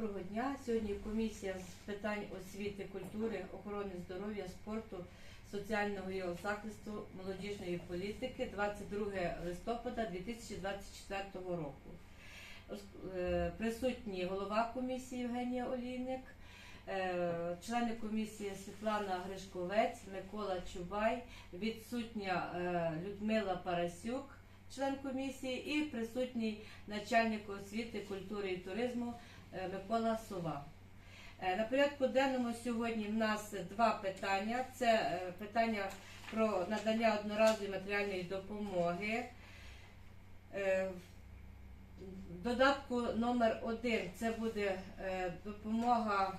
Доброго дня. Сьогодні комісія з питань освіти, культури, охорони здоров'я, спорту, соціального його захисту, молодіжної політики 22 листопада 2024 року. Е, Присутні голова комісії Євгенія Олійник, е, члени комісії Світлана Гришковець, Микола Чубай, відсутня е, Людмила Парасюк, член комісії, і присутній начальник освіти, культури і туризму Микола Сова. Е, На порядку денному сьогодні в нас два питання. Це е, питання про надання одноразової матеріальної допомоги. Е, додатку номер один це буде е, допомога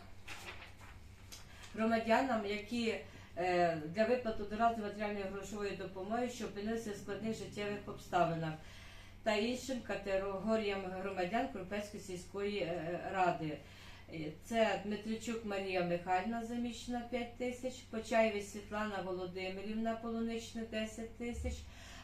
громадянам, які е, для виплати одноразової матеріальної грошової допомоги, що опинилися в складних життєвих обставинах та іншим категоріям громадян Крупецької сільської е, ради. Е, Це Дмитричук Марія Михайлівна заміщена 5 тисяч, Почаєві Світлана Володимирівна Полунична 10 тисяч,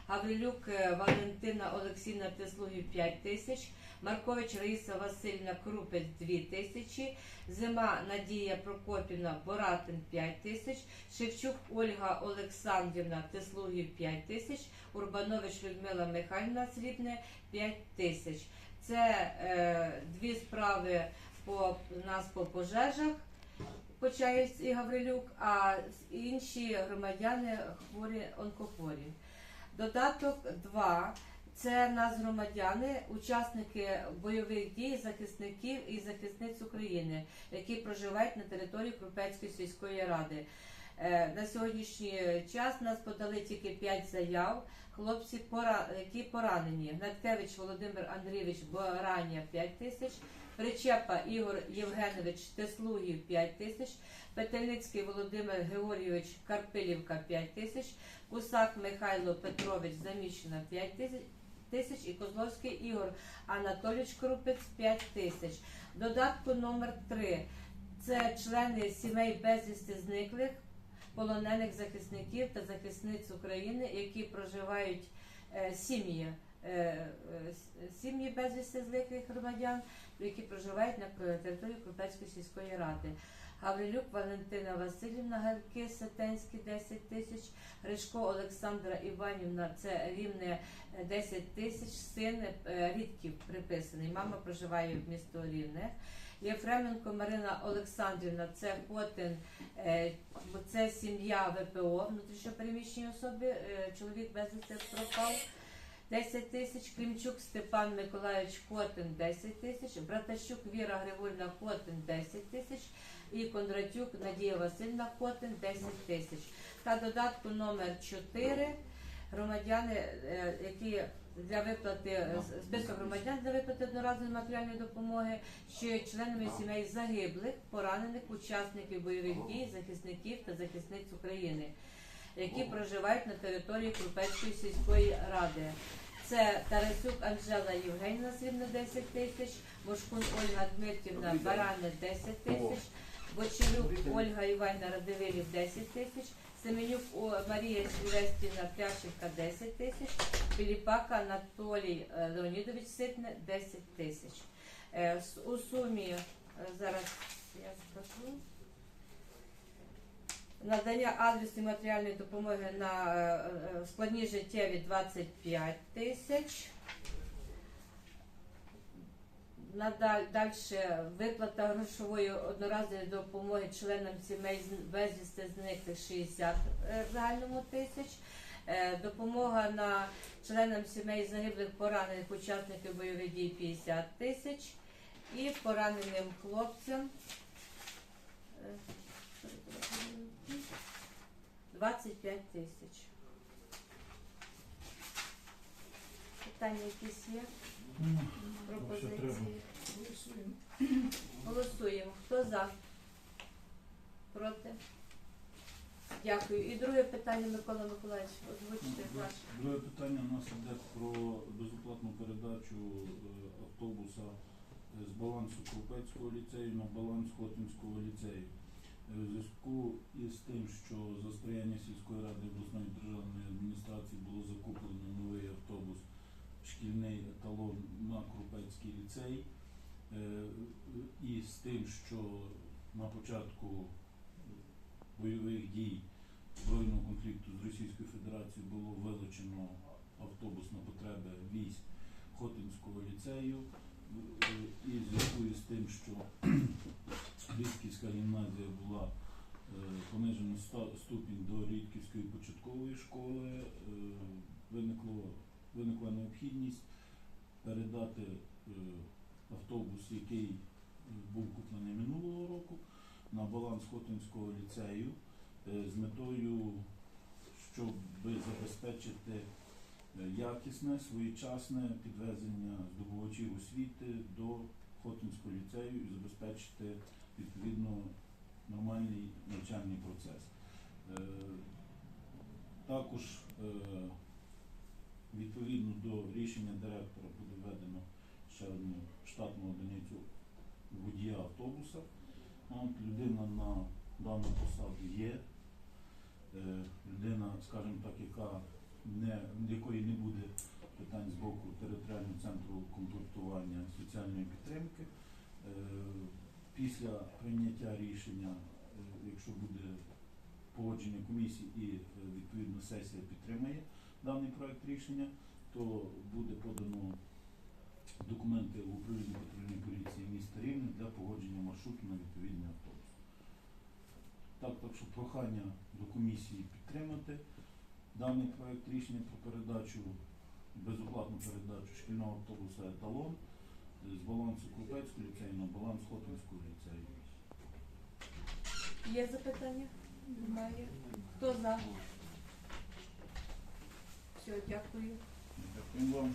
Гаврилюк е, Валентина Олексійна Теслугів 5 тисяч, Маркович Раїса Васильівна Крупець 2 тисячі, Зима Надія Прокопівна Боратин 5 тисяч, Шевчук Ольга Олександрівна Теслугів 5 тисяч, Урбанович Людмила Михайлівна Срібне 5 тисяч. Це е, дві справи по нас по пожежах. Почаєць і Гаврилюк, а інші громадяни хворі онкохворі. Додаток 2. Це нас громадяни, учасники бойових дій, захисників і захисниць України, які проживають на території Крупецької сільської ради. Е, На сьогоднішній час нас подали тільки 5 заяв. Хлопці, які поранені. Гнаткевич Володимир Андрійович Барання 5 тисяч, Причепа Ігор Євгенович Теслугів 5 тисяч, Петельницький Володимир Георгійович Карпилівка 5 тисяч, Кусак Михайло Петрович Заміщена 5 тисяч тисяч і Козловський Ігор Анатолійович Крупець 5 тисяч. Додатку номер 3 це члени сімей безвісти зниклих, полонених захисників та захисниць України, які проживають е, сім'ї. е, е, Сім'ї безвісти зниклих громадян, які проживають на території Крупецької сільської ради. Гаврилюк Валентина Васильівна Галки Сетенський 10 тисяч, Гришко Олександра Іванівна, це рівне е, 10 тисяч, син Рідків приписаний. Мама проживає в місто Рівне. Єфременко Марина Олександрівна, це Хотин, е, це сім'я ВПО, внутрішньопереміщені особи, е, чоловік безвісти пропав. 10 тисяч, Клімчук Степан Миколаївич Хотин 10 тисяч, Братащук Віра Григорівна Хотин 10 тисяч і Кондратюк Надія Васильівна Хотин 10 тисяч. Та додатку номер 4 громадяни, е, які для виплати е, список громадян для виплати одноразової матеріальної допомоги, що є членами сімей загиблих, поранених учасників бойових дій, захисників та захисниць України, які проживають на території Крупецької сільської ради. Це Тарасюк Анжела Євгенівна Срібна 10 тисяч, Бошкун Ольга Дмитрівна Барани 10 тисяч, Бочелюк Ольга Іванівна Радивилів 10 тисяч, Семенюк Марія Сілвестрівна Пляшенка 10 тисяч, Піліпака Анатолій е, Леонідович Ситне 10 тисяч. Е, У сумі е, зараз я скажу. Надання адресної матеріальної допомоги на складні життєві 25 тисяч. Надаль далі виплата грошової одноразової допомоги членам сімей з- безвісти зниклих 60 е, в загальному тисяч. Е, Допомога на членам сімей загиблих поранених учасників бойових дій 50 тисяч. І пораненим хлопцям е, 25 тисяч. Питання якісь є? Пропозиції? Голосуємо. Хто за? Проти? Дякую. І друге питання, Микола Миколаївич, озвучте ваше. Друге питання у нас йде про безоплатну передачу е, автобуса е, з балансу Крупецького ліцею на баланс Хотинського ліцею. Е, У зв'язку із тим, що за сприяння сільської ради обласної державної адміністрації було закуплено новий автобус шкільний еталон на Крупецький ліцей. Е, І з тим, що на початку бойових дій збройного конфлікту з Російською Федерацією було вилучено автобус на потреби військ Хотинського ліцею. Е, І зв'язку із тим, що Рідківська гімназія була е, понижено ступінь до Рідківської початкової школи, виникло, виникла необхідність передати автобус, який був куплений минулого року, на баланс Хотинського ліцею е, з метою, щоб забезпечити е, якісне, своєчасне підвезення здобувачів освіти до Хотинського ліцею і забезпечити відповідно нормальний навчальний процес. Е, Також відповідно до рішення директора буде введено ще одну штатну одиницю водія автобуса. От, людина на дану посаду є. Е, Людина, скажімо так, яка не, якої не буде питань з боку територіального центру комплектування соціальної підтримки. Е, Після прийняття рішення, е, якщо буде погодження комісії і е, відповідно сесія підтримає даний проект рішення, то буде подано документи в управління патрульної поліції міста Рівне для погодження маршруту на відповідний автобус. Так, так що прохання до комісії підтримати даний проект рішення про передачу, безоплатну передачу шкільного автобуса еталон з балансу Крупецького ліцею на баланс Хотинського ліцею. Є запитання? Немає. Хто за? Все, дякую. Дякую вам.